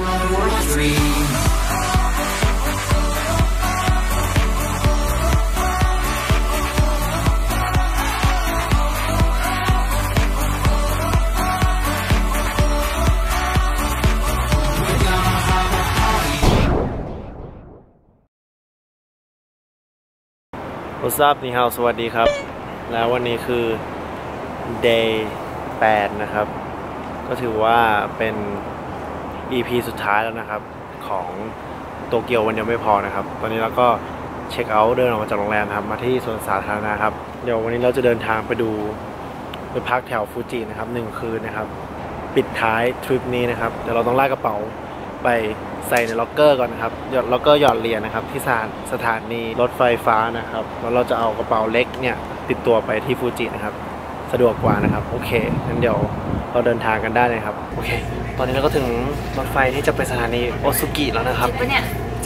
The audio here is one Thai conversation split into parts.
รทราบนิฮาวสวัสดีครับ แล้ววันนี้คือ day 8 นะครับ ก็ถือว่าเป็น EP สุดท้ายแล้วนะครับ ของโตเกียววันเดียวไม่พอนะครับ ตอนนี้เราก็เช็คเอาท์เดินออกมาจากโรงแรมครับ มาที่สวนสาธารณะครับ เดี๋ยววันนี้เราจะเดินทางไปดูไปพักแถวฟูจินะครับหนึ่งคืนนะครับ ปิดท้ายทริปนี้นะครับเดี๋ยวเราต้องลากกระเป๋าไปใส่ในล็อกเกอร์ก่อนนะครับหยอดล็อกเกอร์หยอดเหรียญนะครับ ที่สถานสถานีรถไฟฟ้านะครับแล้วเราจะเอากระเป๋าเล็กเนี่ยติดตัวไปที่ฟูจินะครับ สะดวกกว่านะครับ โอเคงั้นเดี๋ยวเราเดินทางกันได้เลยครับ โอเค ตอนนี้เราก็ถึงรถไฟที่จะไปสถานีโอซุกิแล้วนะครับ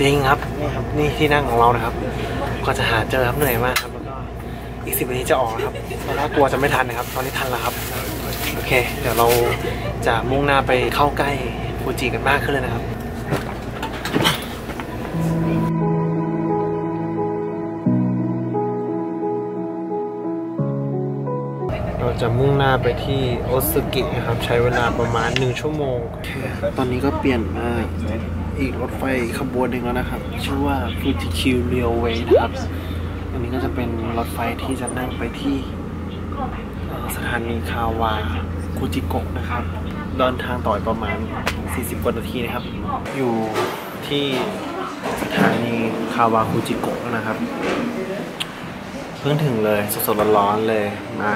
จริงครับนี่ครับนี่ที่นั่งของเรานะครับกว่าจะหาเจอครับเหนื่อยมากครับแล้วก็อีกสิบนาทีจะออกนะครับตอนแรกกลัวจะไม่ทันนะครับ ตอนนี้ทันแล้วครับโอเค เดี๋ยวเราจะมุ่งหน้าไปเข้าใกล้ฟูจิกันมากขึ้นเลยนะครับ จะมุ่งหน้าไปที่โอซุกินะครับ ใช้เวลาประมาณ 1 ชั่วโมง ตอนนี้ก็เปลี่ยนมาอีกรถไฟขบวนหนึ่งแล้วนะครับ ชื่อว่า Fujiq Railway นะครับ อันนี้ก็จะเป็นรถไฟที่จะนั่งไปที่สถานีคาวาคุจิโกะนะครับเดินทางต่ออีกประมาณ 40 กว่านาทีนะครับ อยู่ที่สถานีคาวาคุจิโกะนะครับ เพิ่งถึงเลยสดๆร้อนๆเลยมา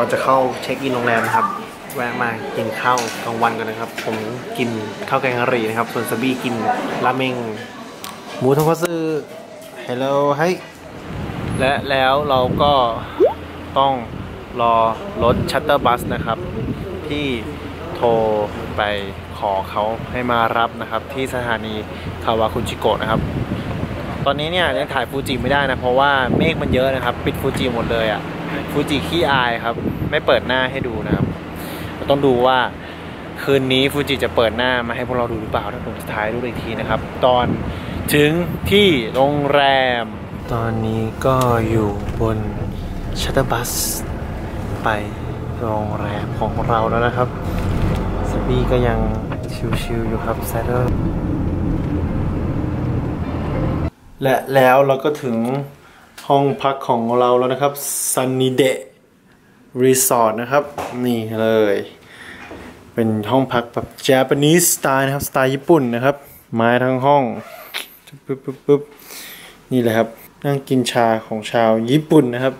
ก่อนจะเข้าเช็คอินโรงแรมครับ แวะมากินข้าวกลางวันกันนะครับ ผมกินข้าวแกงกะหรี่นะครับ ส่วนซาบี้กินราเมงหมูทงคัตสึฮัลโหลไฮและแล้วเราก็ต้องรอรถชัตเตอร์บัสนะครับ ที่โทรไปขอเขาให้มารับนะครับ ที่สถานีคาวาคุจิโกะนะครับ ตอนนี้เนี่ยยังถ่ายฟูจิไม่ได้นะ เพราะว่าเมฆมันเยอะนะครับ ปิดฟูจิหมดเลยอะ่ะ ฟูจิขี้อายครับ ไม่เปิดหน้าให้ดูนะครับเราต้องดูว่าคืนนี้ฟูจิจะเปิดหน้ามาให้พวกเราดูหรือเปล่าถ้าผมจะถ่ายรูปอีกทีนะครับ ตอนถึงที่โรงแรม ตอนนี้ก็อยู่บนชัตเตอร์บัสไปโรงแรมของเราแล้วนะครับสบีก็ยังชิวๆอยู่ครับแซดเดอร์และแล้วเราก็ถึง ห้องพักของเราแล้วนะครับ Sunny d e Resort นะครับ นี่เลย เป็นห้องพักแบบ Japanese style นะครับ สไตล์ญี่ปุ่นนะครับ ไม้ทั้งห้องปึ๊บปึ๊บปึ๊บนี่แหละครับ นั่งกินชาของชาวญี่ปุ่นนะครับ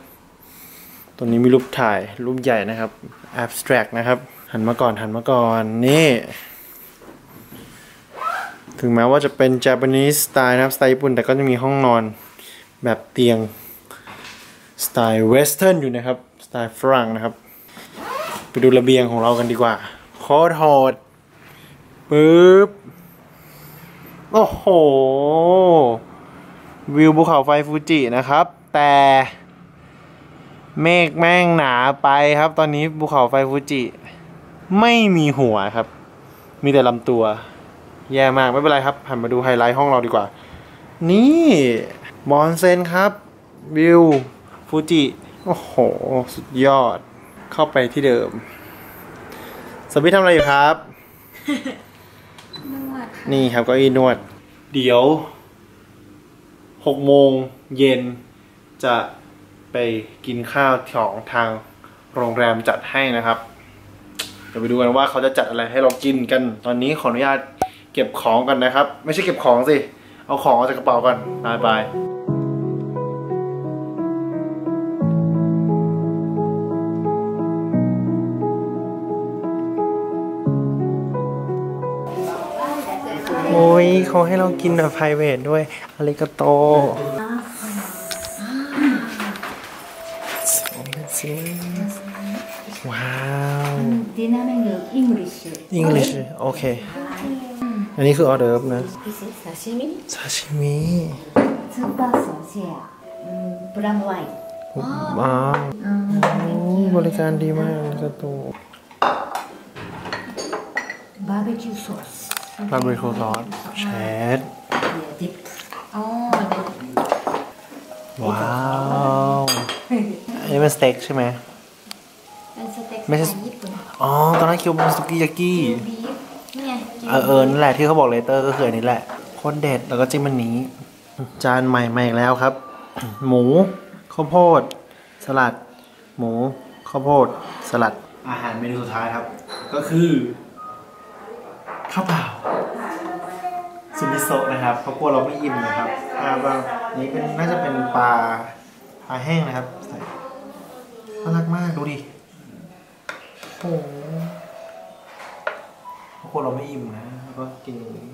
ตัวนี้มีรูปถ่ายรูปใหญ่นะครับ abstract นะครับ หันมาก่อนหันมาก่อน นี่ ถึงแม้ว่าจะเป็น Japanese สไตล์นะครับ สไตล์ญี่ปุ่น แต่ก็จะมีห้องนอนแบบเตียง ไตล์เวสเทิร์นอยู่นะครับ สไตล์ฝรั่งนะครับ ไปดูระเบียงของเรากันดีกว่าโคตรโหดปึ๊บ โอ้โห วิวภูเขาไฟฟูจินะครับ แต่เมฆแม่งหนาไปครับ ตอนนี้ภูเขาไฟฟูจิ ไม่มีหัวครับ มีแต่ลำตัว แย่มากไม่เป็นไรครับหันมาดูไฮไลท์ห้องเราดีกว่า นี่มอนเซนครับ วิว ฟูจิโอ้โห สุดยอดเข้าไปที่เดิม สมิธทำอะไรอยู่ครับ นวดค่ะนี่ครับเก็อีนวด เดี๋ยวหกโมงเย็นจะไปกินข้าวของทางโรงแรมจัดให้นะครับ เดี๋ยวไปดูกันว่าเขาจะจัดอะไรให้เรากินกัน ตอนนี้ขออนุญาตเก็บของกันนะครับ ไม่ใช่เก็บของสิ เอาของออกจากกระเป๋าก่อนบายบาย โอ้ยเขาให้เรากินแบบ private ด้วยอะไรก็โตว้าวดินาเมนูอังกฤษอังฤษโอเค อันนี้คือออเดิร์ฟนะซาชิมิซาชิมิซูเปอร์โซเชียบราวน์ว้าวบริการดีมากกระตูบาร์บีคิวซอส ลาเมงโคซอสเชดว้าวอันนี้เป็นสเต็กใช่ไหมเป็นสเต็กไม่ใช่อ๋อตอนนั้นคิวเป็นสุกี้ยากี้เออเออนั่นแหละที่เขาบอกเลเตอร์ก็คืออันี้แหละโคตรเด็ดแล้วก็จิ้มอันนี้ จานใหม่มาอีกแล้วครับ หมูข้าวโพด สลัด หมูข้าวโพด สลัด อาหารเมนูสุดท้ายครับ ก็คือ ข้าวเปล่าซุปมิโซะนะครับเพราะกลัวเราไม่อิ่มนะครับอ่าบางนี้เป็นน่าจะเป็นปลาปลาแห้งนะครับใส่น่ารักมากดูดิโอ้โหเพราะคนเราไม่อิ่มนะแล้วก็กินอย่างนี้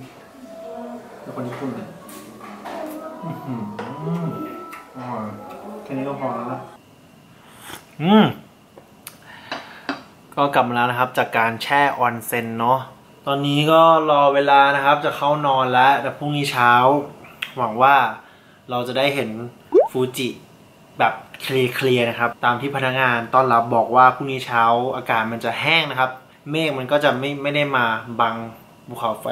แล้วคนญี่ปุ่นเนี่ยอื้อหืออร่อยแค่นี้ก็พอแล้วนะอืมก็กลับมาแล้วนะครับ จากการแช่ออนเซ็นเนาะ ตอนนี้ก็รอเวลานะครับ จะเข้านอนแล้วแต่พรุ่งนี้เช้า หวังว่าเราจะได้เห็นฟูจิแบบเคลียร์ๆนะครับ ตามที่พนักงานต้อนรับบอกว่าพรุ่งนี้เช้าอากาศมันจะแห้งนะครับ เมฆมันก็จะไม่ไม่ได้มาบังภูเขาไฟ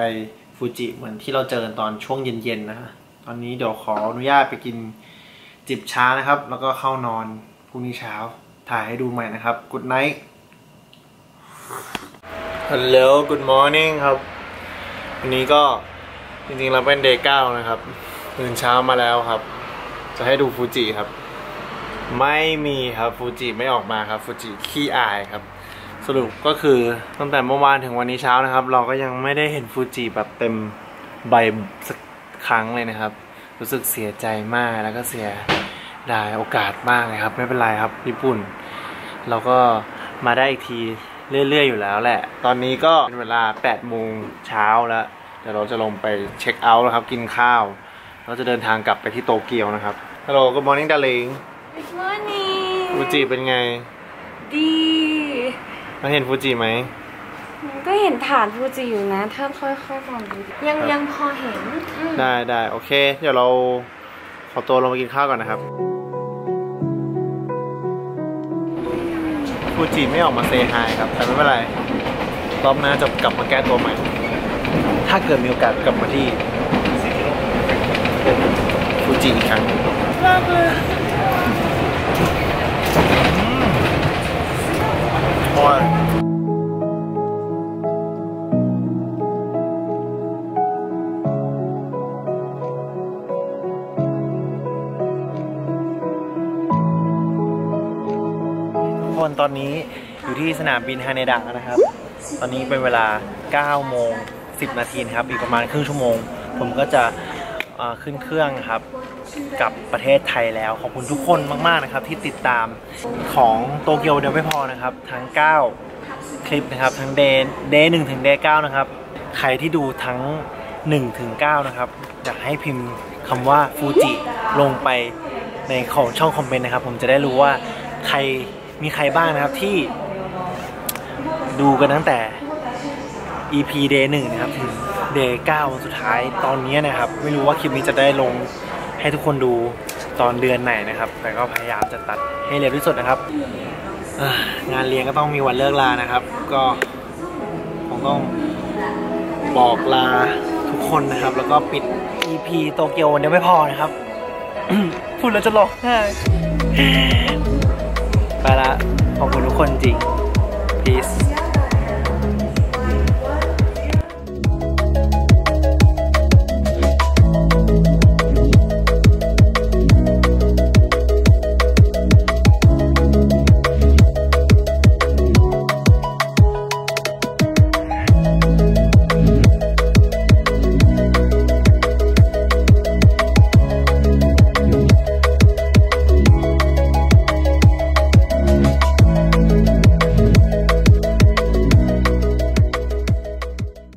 ฟูจิเหมือนที่เราเจอกันตอนช่วงเย็นๆนะฮะตอนนี้เดี๋ยวขออนุญาตไปกินจิบชานะครับ แล้วก็เข้านอนพรุ่งนี้เช้าถ่ายให้ดูใหม่นะครับ Good night Hello Good morning ครับ วันนี้ก็จริงๆเราเป็นเดย์เก้านะครับตื่นเช้ามาแล้วครับ จะให้ดูฟูจิครับ ไม่มีครับฟูจิไม่ออกมาครับฟูจิขี้อายครับ สรุปก็คือตั้งแต่เมื่อวานถึงวันนี้เช้านะครับ เราก็ยังไม่ได้เห็นฟูจิแบบเต็มใบสักครั้งเลยนะครับ รู้สึกเสียใจมากแล้วก็เสียดายโอกาสมากเลยครับ ไม่เป็นไรครับ ญี่ปุ่น เราก็มาได้อีกที เรื่อยๆอยู่แล้วแหละ ตอนนี้ก็เป็นเวลา8โมงเช้าแล้ว เดี๋ยวเราจะลงไปเช็คเอาท์แล้วครับ กินข้าว เราจะเดินทางกลับไปที่โตเกียวนะครับ ฮัลโหล Good morning darling Good morning ฟูจิเป็นไง ดีมาเห็นฟูจิไหม ก็เห็นฐานฟูจิอยู่นะ ถ้าค่อยๆมองดูยังครับยังพอเห็นอืม ได้ได้โอเค เดี๋ยวเราขอตัวลงไปกินข้าวก่อนนะครับ ฟูจิไม่ออกมาเซฮายครับ แต่ไม่เป็นไร รอบหน้าจะกลับมาแก้ตัวใหม่ ถ้าเกิดมีโอกาสกลับมาที่ฟูจิอีกครั้งมากเลยอร่อย ตอนนี้อยู่ที่สนามบินฮาเนดะนะครับ ตอนนี้เป็นเวลา 9 โมง 10 นาทีครับ อีกประมาณครึ่งชั่วโมง ผมก็จะขึ้นเครื่องครับกับประเทศไทยแล้ว ขอบคุณทุกคนมาก ๆ นะครับ ที่ติดตามของโตเกียวเดียวไม่พอนะครับ ทั้ง 9 คลิปนะครับ ทั้งเดย์เดย์หนึ่งถึงเดย์เก้านะครับ ใครที่ดูทั้ง 1 ถึง 9 นะครับ อยากให้พิมพ์คำว่าฟูจิลงไปในของช่องคอมเมนต์นะครับ ผมจะได้รู้ว่าใคร มีใครบ้างนะครับที่ดูกันตั้งแต่ EP day 1นะครับถึง day 9วันสุดท้ายตอนนี้นะครับ ไม่รู้ว่าคลิปนี้จะได้ลงให้ทุกคนดูตอนเดือนไหนนะครับ แต่ก็พยายามจะตัดให้เร็วที่สุดนะครับงานเรียนก็ต้องมีวันเลิกลานะครับ ก็คงต้องบอกลาทุกคนนะครับ แล้วก็ปิด EP โตเกียววันเดียวไม่พอนะครับ พูดแล้วจะร้องไห้ ไปละขอบคุณทุกคนจริง